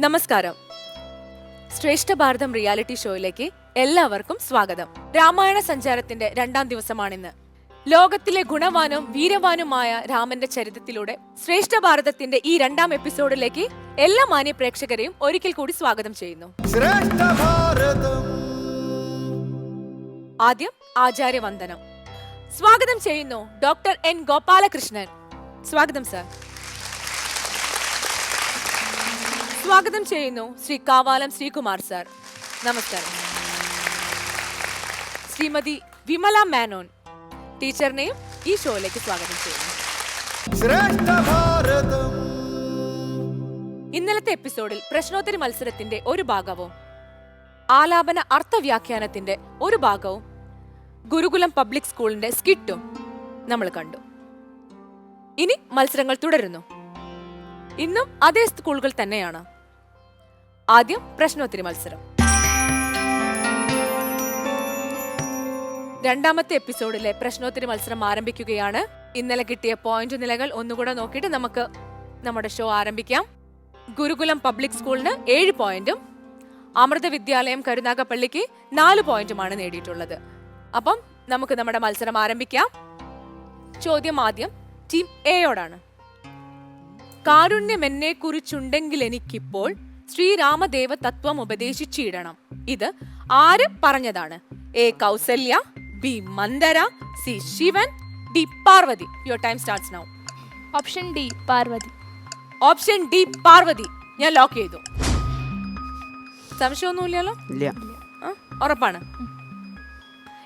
നമസ്കാരം. ശ്രേഷ്ഠ ഭാരതം റിയാലിറ്റി ഷോയിലേക്ക് എല്ലാവർക്കും സ്വാഗതം. രാമായണ സഞ്ചാരത്തിന്റെ രണ്ടാം ദിവസമാണിന്ന്. ലോകത്തിലെ ഗുണവാനും വീരവാനുമായ രാമന്റെ ചരിത്രത്തിലൂടെ ശ്രേഷ്ഠ ഭാരതത്തിന്റെ ഈ രണ്ടാം എപ്പിസോഡിലേക്ക് എല്ലാ മാന്യ പ്രേക്ഷകരെയും ഒരിക്കൽ കൂടി സ്വാഗതം ചെയ്യുന്നു. ആദ്യം ആചാര്യവന്ദനം. സ്വാഗതം ചെയ്യുന്നു ഡോക്ടർ എൻ ഗോപാലകൃഷ്ണൻ. സ്വാഗതം സർ. സ്വാഗതം ചെയ്യുന്നു ശ്രീ കാവാലം ശ്രീകുമാർ സർ. നമസ്കാരം. ശ്രീമതി വിമല മേനോൻ ടീച്ചറിനെയും ഈ ഷോയിലേക്ക് സ്വാഗതം ചെയ്യുന്നു. ശ്രേഷ്ഠ ഭാരതം. ഇന്നലത്തെ എപ്പിസോഡിൽ പ്രശ്നോത്തരി മത്സരത്തിന്റെ ഒരു ഭാഗവും ആലാപന അർത്ഥവ്യാഖ്യാനത്തിന്റെ ഒരു ഭാഗവും ഗുരുകുലം പബ്ലിക് സ്കൂളിന്റെ സ്കിറ്റും നമ്മൾ കണ്ടു. ഇനി മത്സരങ്ങൾ തുടരുന്നു. ഇന്നും അതേ സ്കൂളുകൾ തന്നെയാണ്. ആദ്യം പ്രശ്നോത്തരി മത്സരം. രണ്ടാമത്തെ എപ്പിസോഡിലെ പ്രശ്നോത്തരി മത്സരം ആരംഭിക്കുകയാണ്. ഇന്നലെ കിട്ടിയ പോയിന്റ് നിലകൾ ഒന്നുകൂടെ നോക്കിയിട്ട് നമുക്ക് നമ്മുടെ ഷോ ആരംഭിക്കാം. ഗുരുകുലം പബ്ലിക് സ്കൂളിന് ഏഴ് പോയിന്റും അമൃത വിദ്യാലയം കരുനാഗപ്പള്ളിക്ക് നാല് പോയിന്റുമാണ് നേടിയിട്ടുള്ളത്. അപ്പം നമുക്ക് നമ്മുടെ മത്സരം ആരംഭിക്കാം. ചോദ്യം ആദ്യം ടീം എയോടാണ് കാരുണ്യം എന്നെ കുറിച്ചുണ്ടെങ്കിൽ എനിക്കിപ്പോൾ ശ്രീരാമദേവ തത്വം ഉപദേശിച്ചിടണം. ഇത് ആര് പറഞ്ഞതാണ്? A. Kausalya B. Manthara C. Shivan D. Parvathi. Your time starts now option D Parvathi. Option D Parvathi. ഞാൻ ലോക്ക് ചെയ്തു. സംശയമൊന്നുമില്ലല്ലോ? ഉറപ്പാണ്.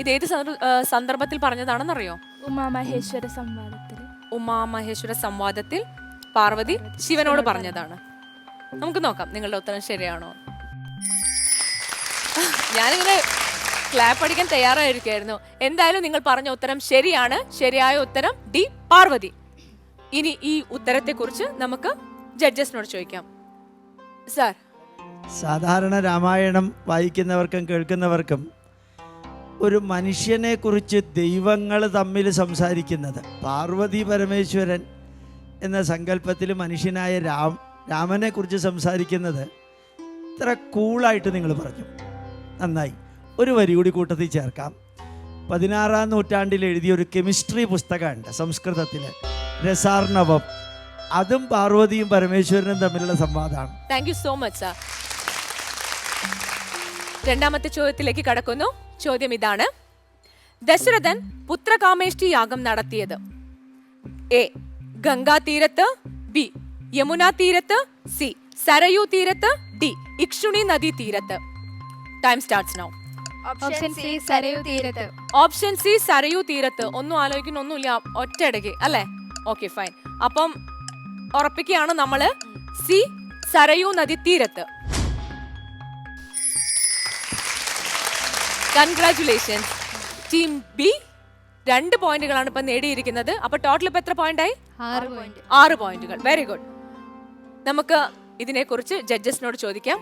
ഇത് ഏത് സന്ദർഭത്തിൽ പറഞ്ഞതാണെന്നറിയോ? ഉമാമഹേശ്വര സംവാദത്തിൽ. ഉമാമഹേശ്വര സംവാദത്തിൽ പാർവതി ശിവനോട് പറഞ്ഞതാണ്. നമുക്ക് നോക്കാം നിങ്ങളുടെ ഉത്തരം ശരിയാണോ? ഞാനിങ്ങനെ ക്ലാപ്പ് അടിക്കാൻ തയ്യാറായിരിക്കായിരുന്നു എന്തായാലും നിങ്ങൾ പറഞ്ഞ ഉത്തരം ശരിയാണ്. ശരിയായ ഉത്തരം ഡി പാർവതി. ഇനി ഈ ഉത്തരത്തെ കുറിച്ച് നമുക്ക് ജഡ്ജസിനോട് ചോദിക്കാം. സാർ. സാധാരണ രാമായണം വായിക്കുന്നവർക്കും കേൾക്കുന്നവർക്കും ഒരു മനുഷ്യനെ കുറിച്ച് ദൈവങ്ങൾ തമ്മിൽ സംസാരിക്കുന്നത് പാർവതി പരമേശ്വരൻ എന്ന സങ്കല്പത്തിൽ മനുഷ്യനായ രാം രാമനെ കുറിച്ച് സംസാരിക്കുന്നത് ഇത്ര കൂളായിട്ട് നിങ്ങൾ പറഞ്ഞു. നന്നായി. ഒരു വരി കൂടി കൂട്ടത്തിൽ ചേർക്കാം. പതിനാറാം നൂറ്റാണ്ടിൽ എഴുതിയ ഒരു കെമിസ്ട്രി പുസ്തകമുണ്ട് സംസ്കൃതത്തിൽ രസാർണവം. അതും പാർവതിയും പരമേശ്വരനും തമ്മിലുള്ള സംവാദമാണ്. Thank you so much sir രണ്ടാമത്തെ ചോദ്യത്തിലേക്ക് കടക്കുന്നു. ചോദ്യം ഇതാണ്. ദശരഥൻ പുത്രകാമേഷ്ടി യാഗം നടത്തിയത്. എ. ഗംഗാ തീരത്ത് ബി. യമുന തീരത്ത് സി സരയു തീരത്ത് ഡി ഇക്ഷുണി നദി തീരത്ത് time starts now option C Sarayu തീരത്ത് ഓപ്ഷൻ സി സരയു തീരത്ത് ഒന്നും ആലോചിക്കുന്ന ഒന്നുമില്ല ഒറ്റയടയ്ക്ക് അല്ലേ? ഓക്കെ ഫൈൻ അപ്പം ഉറപ്പിക്കുകയാണ് നമ്മൾ. സി സരയു നദി തീരത്ത്. കൺഗ്രാറ്റുലേഷൻസ് ടീം ബി രണ്ട് പോയിന്റുകളാണ് ഇപ്പൊ നേടിയിരിക്കുന്നത്. അപ്പൊ ടോട്ടൽ ഇപ്പൊ എത്ര പോയിന്റായി ആറ് പോയിന്റ് ആറ് പോയിന്റുകൾ വെരി ഗുഡ് നമുക്ക് ഇതിനെക്കുറിച്ച് ജഡ്ജസിനോട് ചോദിക്കാം.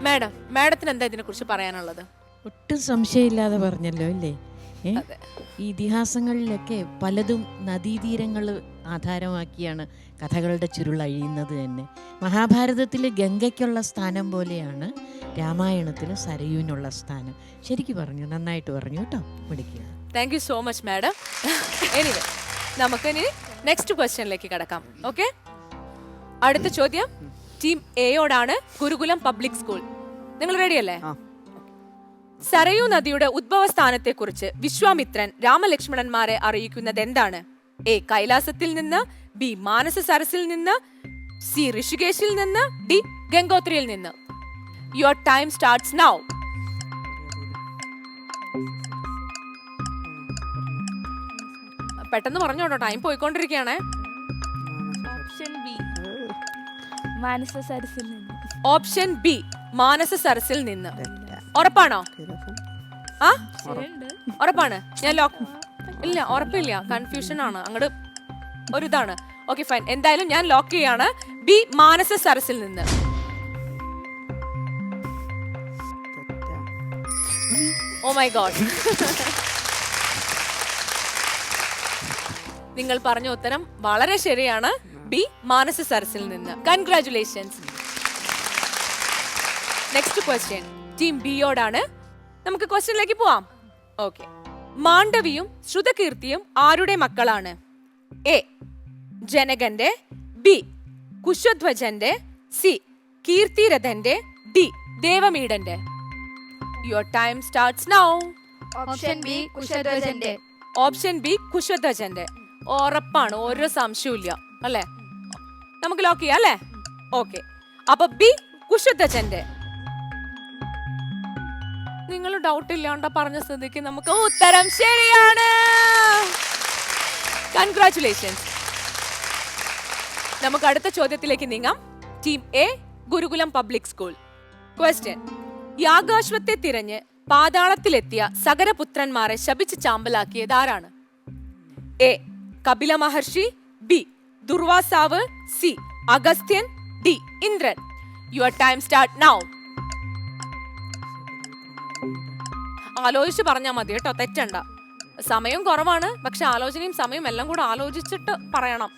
മാഡം മാഡത്തിന് എന്താ ഇതിനെക്കുറിച്ച് പറയാനുള്ളത്? ഒട്ടും സംശയമില്ലാതെ പറഞ്ഞല്ലോ അല്ലേ? ഏ? ഈ ഇതിഹാസങ്ങളിലൊക്കെ പലതും നദീതീരങ്ങൾ ആധാരമാക്കിയാണ് കഥകളുടെ ചുരുൾ അഴിയുന്നത് തന്നെ. മഹാഭാരതത്തിൽ ഗംഗയ്ക്കുള്ള സ്ഥാനം പോലെയാണ് രാമായണത്തിൽ സരയുവിനുള്ള സ്ഥാനം. ശരിക്കും പറഞ്ഞു നന്നായിട്ട് പറഞ്ഞു കേട്ടോ. വിളിക്കുക. Thank you so much madam. Anyway നമുക്ക് ഇനി നെക്സ്റ്റ് ക്വസ്റ്റ്യനിലേക്ക് കടക്കാം. ഓക്കെ അടുത്ത ചോദ്യം. ടീം എയോടാണ് ഗുരുകുലം പബ്ലിക് സ്കൂൾ. നിങ്ങൾ റെഡിയല്ലേ? സരയൂ സരയു നദിയുടെ ഉദ്ഭവസ്ഥാനത്തെ കുറിച്ച് വിശ്വാമിത്രൻ രാമലക്ഷ്മണന്മാരെ അറിയിക്കുന്നത് എന്താണ്? എ. കൈലാസത്തിൽ നിന്ന് ബി. മാനസ സരസിൽ നിന്ന് സി. ഋഷികേശിൽ നിന്ന് ഡി. ഗംഗോത്രിയിൽ നിന്ന്. യുവർ ടൈം സ്റ്റാർട്ട്സ് നൗ പെട്ടെന്ന് പറഞ്ഞോട്ടോ ടൈം പോയിക്കൊണ്ടിരിക്കുകയാണേ. മാനസ സരസിൽ നിന്ന്. ഓപ്ഷൻ ബി മാനസ സരസിൽ നിന്ന്. ഉറപ്പാണോ? ആ? ഉറപ്പാണ്. ഞാൻ ലോക്ക് ഇല്ല ഉറപ്പില്ല. കൺഫ്യൂഷൻ ആണ്. അങ്ങോട്ട് ഒരു ഇതാണ്. ഓക്കെ ഫൈൻ എന്തായാലും ഞാൻ ലോക്ക് ചെയ്യാണ്. ബി മാനസ സരസിൽ നിന്ന്. ഓ മൈ ഗോഡ് നിങ്ങൾ പറഞ്ഞ ഉത്തരം വളരെ ശരിയാണ്. ബി മാനസ സരസിൽ നിന്ന്. കൺഗ്രാറ്റുലേഷൻസ് നെക്സ്റ്റ് ക്വസ്റ്റ്യൻ ടീം ബിയോടാണ് നമുക്ക് ക്വസ്റ്റ്യനിലേക്ക് പോവാം. ഓക്കെ മാണ്ഡവിയും ശ്രുതകീർത്തിയും ആരുടെ മക്കളാണ്? എ ജനകന്റെ. ബി കുശധ്വജന്റെ. സി കീർത്തിരഥന്റെ. D ദേവമീടന്റെ your time starts now option B കുശധ്വജന്റെ. Option B കുശധ്വജന്റെ. ഉറപ്പാണ് ഒരു സംശയമില്ല അല്ലേ? നമുക്ക് ലോക്ക് ചെയ്യാം അല്ലേ? ഓക്കെ അപ്പൊ ബി കുശുദ്ധച്ചന്റെ നിങ്ങൾ ഡൗട്ട് ഇല്ലാണ്ട പറഞ്ഞ സ്ഥിതിക്ക് നമുക്ക് ഉത്തരം ശരിയാണ്. കൺഗ്രാറ്റുലേഷൻസ് നമുക്ക് അടുത്ത ചോദ്യത്തിലേക്ക് നീങ്ങാം. Team A Gurukulam public school question യാഗാശ്വത്തെ തിരഞ്ഞ് പാതാളത്തിലെത്തിയ സകരപുത്രന്മാരെ ശപിച്ച് ചാമ്പലാക്കിയത് ആരാണ്? A Kapila Maharshi B. Durvasav C. Agastyan D. Indran. Your time start now ആലോചിച്ച് പറഞ്ഞാൽ മതി കേട്ടോ തെറ്റണ്ട. സമയം കുറവാണ് പക്ഷെ ആലോചനയും സമയം എല്ലാം കൂടെ ആലോചിച്ചിട്ട് പറയണം.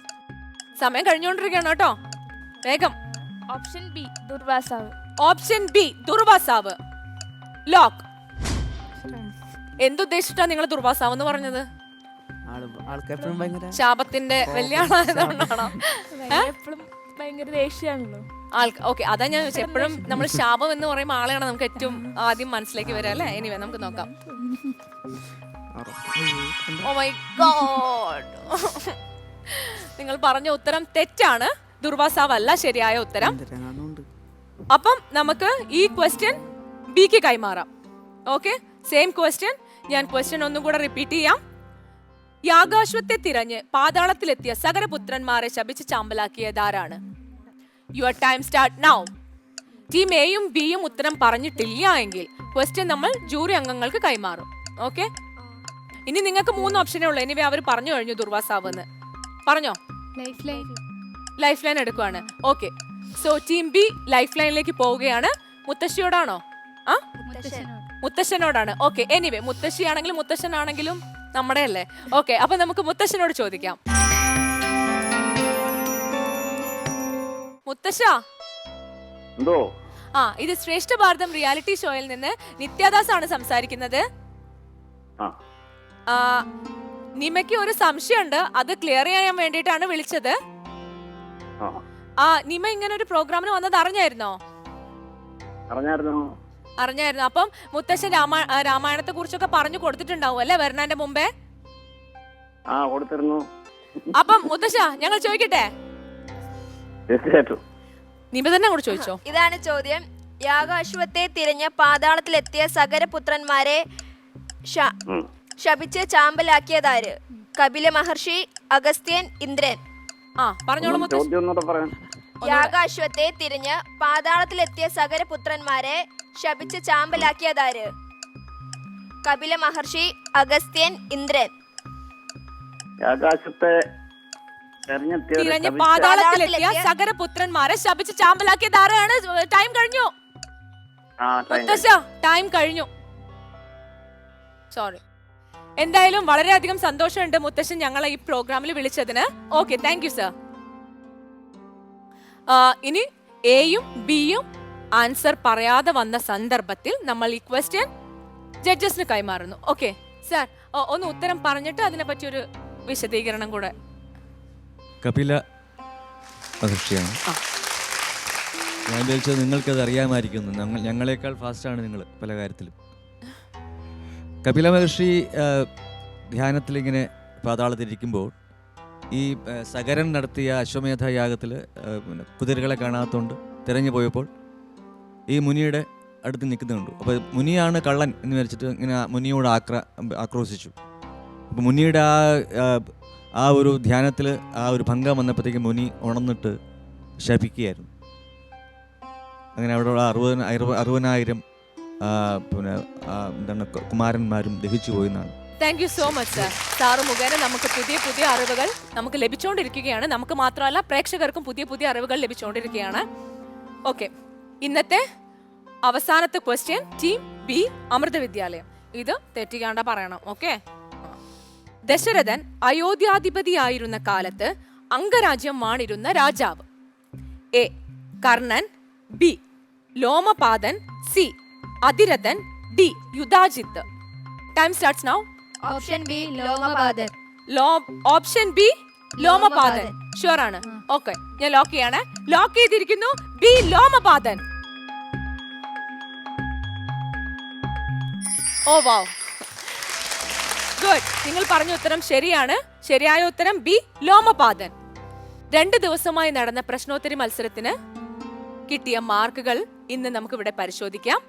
സമയം കഴിഞ്ഞുകൊണ്ടിരിക്കുകയാണ് കേട്ടോ. വേഗം. Option B Durvasav. Option B Durvasav. Lock എന്തുദ്ദേശിച്ചിട്ടാ നിങ്ങൾ ദുർവാസാവ് എന്ന് പറഞ്ഞത്? ഭയങ്കര ശാപത്തിന്റെ വലിയ ആളായതുകൊണ്ടാണോ എപ്പോഴും ഭയങ്കര ദേഷ്യമാണല്ലോ. ആൾക്ക് ഓക്കെ അതാ ഞാൻ ചോദിച്ചത് എപ്പോഴും നമ്മൾ ശാപം എന്ന് പറയുമ്പോൾ ആളെയാണ് നമുക്ക് ഏറ്റവും ആദ്യം മനസ്സിലേക്ക് വരിക അല്ലേ? എനിവേ നമുക്ക് നോക്കാം. ഓ മൈ ഗോഡ് നിങ്ങൾ പറഞ്ഞ ഉത്തരം തെറ്റാണ്. ദുർവാസാവ് അല്ല ശരിയായ ഉത്തരം. അപ്പം നമുക്ക് ഈ ക്വസ്റ്റ്യൻ ബിക്ക് കൈമാറാം. ഓക്കെ സെയിം ക്വസ്റ്റ്യൻ ഞാൻ ക്വസ്റ്റ്യൻ ഒന്നും കൂടെ റിപ്പീറ്റ് ചെയ്യാം. യാഗാശ്വത്തെ തിരഞ്ഞ് പാതാളത്തിലെത്തിയ സകരപുത്രന്മാരെ ശപിച്ച് ചാമ്പലാക്കിയതാരാണ്? Your time start now team എയും ബിയും ഉത്തരം പറഞ്ഞിട്ടില്ല എങ്കിൽ ക്വസ്റ്റ്യൻ നമ്മൾ ജൂറി അംഗങ്ങൾക്ക് കൈമാറും. ഓക്കെ ഇനി നിങ്ങൾക്ക് മൂന്ന് ഓപ്ഷനേ ഉള്ളൂ. എനിവേ അവർ പറഞ്ഞു കഴിഞ്ഞു ദുർവാസാവ് എന്ന് പറഞ്ഞോ? Life line life line എടുക്കുവാണ്. Okay so team B life ലൈനിലേക്ക് പോവുകയാണ്. മുത്തശ്ശിയോടാണോ? ആ? മുത്തശ്ശനോടാണ്. ഓക്കെ എനിവേ മുത്തശ്ശിയാണെങ്കിലും മുത്തശ്ശനാണെങ്കിലും നമ്മുടെ അല്ലേ ഓക്കെ അപ്പൊ നമുക്ക് മുത്തശ്ശനോട് ചോദിക്കാം. മുത്തശ്ശ? എന്തോ? ആ ഇത് ശ്രേഷ്ഠ ഭാരതം റിയാലിറ്റി ഷോയിൽ നിന്ന് നിത്യദാസ് ആണ് സംസാരിക്കുന്നത് നിമയ്ക്ക് ഒരു സംശയമുണ്ട് അത് ക്ലിയർ ചെയ്യാൻ വേണ്ടിയിട്ടാണ് വിളിച്ചത്. ആ. ആ നിമ ഇങ്ങനെ ഒരു പ്രോഗ്രാമിന് വന്നത് അറിഞ്ഞായിരുന്നോ? അറിഞ്ഞായിരുന്നു? അറിഞ്ഞായിരുന്നു. അപ്പം മുത്തശ്ശൻ രാമാ രാമായണത്തെ കുറിച്ചൊക്കെ പറഞ്ഞു കൊടുത്തിട്ടുണ്ടാവും അല്ലെ വരണന്റെ മുമ്പേ? ആ കൊടുത്തിരുന്നു. അപ്പം മുത്തശ്ശ ഞങ്ങൾ ചോദിക്കട്ടെ? തീർച്ചയായിട്ടും. നിമ തന്നെ ചോദിച്ചോ? ഇതാണ് ചോദ്യം. യാഗാശ്വത്തെ തിരഞ്ഞ പാതാളത്തിലെത്തിയ സകരപുത്രന്മാരെ. ശപിച്ച് ചാമ്പലാക്കിയതാര്? കപില മഹർഷി അഗസ്ത്യൻ ഇന്ദ്രൻ. ആ പറഞ്ഞോളൂ യാഗാശ്വത്തെ തിരഞ്ഞ് പാതാളത്തിലെത്തിയ സകരപുത്രന്മാരെ ശപിച്ച് ചാമ്പലാക്കിയതാര്? കപില മഹർഷി അഗസ്ത്യൻ ഇന്ദ്രൻ. ആകാശത്തെ തിരഞ്ഞ് പാതാളത്തിലെത്തിയ സകരപുത്രന്മാരെ ശപിച്ച് ചാമ്പലാക്കിയത് ആരാണ്? ടൈം കഴിഞ്ഞു. മുത്തശ്ശ ടൈം കഴിഞ്ഞു. സോറി. എന്തായാലും വളരെയധികം സന്തോഷമുണ്ട് മുത്തശ്ശൻ ഞങ്ങളെ ഈ പ്രോഗ്രാമിൽ വിളിച്ചതിന്. Okay thank you sir. ഇനി എയും ബിയും ആൻസർ പറയാതെ വന്ന സന്ദർഭത്തിൽ നമ്മൾ ഈ ക്വസ്റ്റ്യൻ ജഡ്ജസിന് കൈമാറുന്നു. ഓക്കെ സാർ ഒന്ന് ഉത്തരം പറഞ്ഞിട്ട് അതിനെ പറ്റി ഒരു വിശദീകരണം കൂടെ. കപില ആ. ഞാൻ ചോദിച്ചത് നിങ്ങൾക്കത് അറിയാമായിരിക്കുന്നു. ഞങ്ങൾ ഞങ്ങളെക്കാൾ ഫാസ്റ്റാണ് നിങ്ങൾ പല കാര്യത്തിലും. കപില മഹർഷി ധ്യാനത്തിലിങ്ങനെ പാതാളത്തിരിക്കുമ്പോൾ ഈ സകരൻ നടത്തിയ അശ്വമേധ യാഗത്തിൽ കുതിരകളെ കാണാത്തതുകൊണ്ട് തിരഞ്ഞു പോയപ്പോൾ ഈ മുനിയുടെ അടുത്ത് നിൽക്കുന്നുണ്ട്. അപ്പോൾ മുനിയാണ് കള്ളൻ എന്ന് വെച്ചിട്ട് ഇങ്ങനെ മുനിയോട് ആക്ര ആക്രോശിച്ചു. അപ്പോൾ മുനിയുടെ ആ ആ, ഒരു ധ്യാനത്തിൽ ആ ഒരു ഭംഗം വന്നപ്പോഴത്തേക്ക് മുനി ഉണർന്നിട്ട് ശപിക്കുകയായിരുന്നു. അങ്ങനെ അവിടെയുള്ള അറുപതിന അറുപ- അറുപതിനായിരം പിന്നെ എന്താണ് കുമാരന്മാരും ദഹിച്ചു പോയി എന്നാണ്. Thank you so much sir sir മുഖേന നമുക്ക് പുതിയ പുതിയ അറിവുകൾ നമുക്ക് ലഭിച്ചുകൊണ്ടിരിക്കുകയാണ് നമുക്ക് മാത്രമല്ല പ്രേക്ഷകർക്കും പുതിയ പുതിയ അറിവുകൾ ലഭിച്ചുകൊണ്ടിരിക്കുകയാണ് ഓക്കെ ഇന്നത്തെ അവസാനത്തെ ക്വസ്റ്റ്യൻ ടീം ബി അമൃത വിദ്യാലയം. ഇത് തെറ്റിക്കാണ്ട പറയണം ഓക്കെ ദശരഥൻ അയോധ്യാധിപതിയായിരുന്ന കാലത്ത് അംഗരാജ്യം വാണിരുന്ന രാജാവ്. A Karnan. B Lomapadan. C Athirathan. D Yudhajith. Time starts now option B Lomapadan. Law option B Lomapadan. Sure ആണ്. ഓക്കെ ഞാൻ ലോക്ക് ചെയ്യാണ്. ലോക്ക് ചെയ്തിരിക്കുന്നു. B Lomapadan. Oh wow good നിങ്ങൾ പറഞ്ഞ ഉത്തരം ശരിയാണ്. ശരിയായ ഉത്തരം ബി ലോമപാദൻ. രണ്ട് ദിവസമായി നടന്ന പ്രശ്നോത്തരി മത്സരത്തിന് കിട്ടിയ മാർക്കുകൾ ഇന്ന് നമുക്കിവിടെ പരിശോധിക്കാം.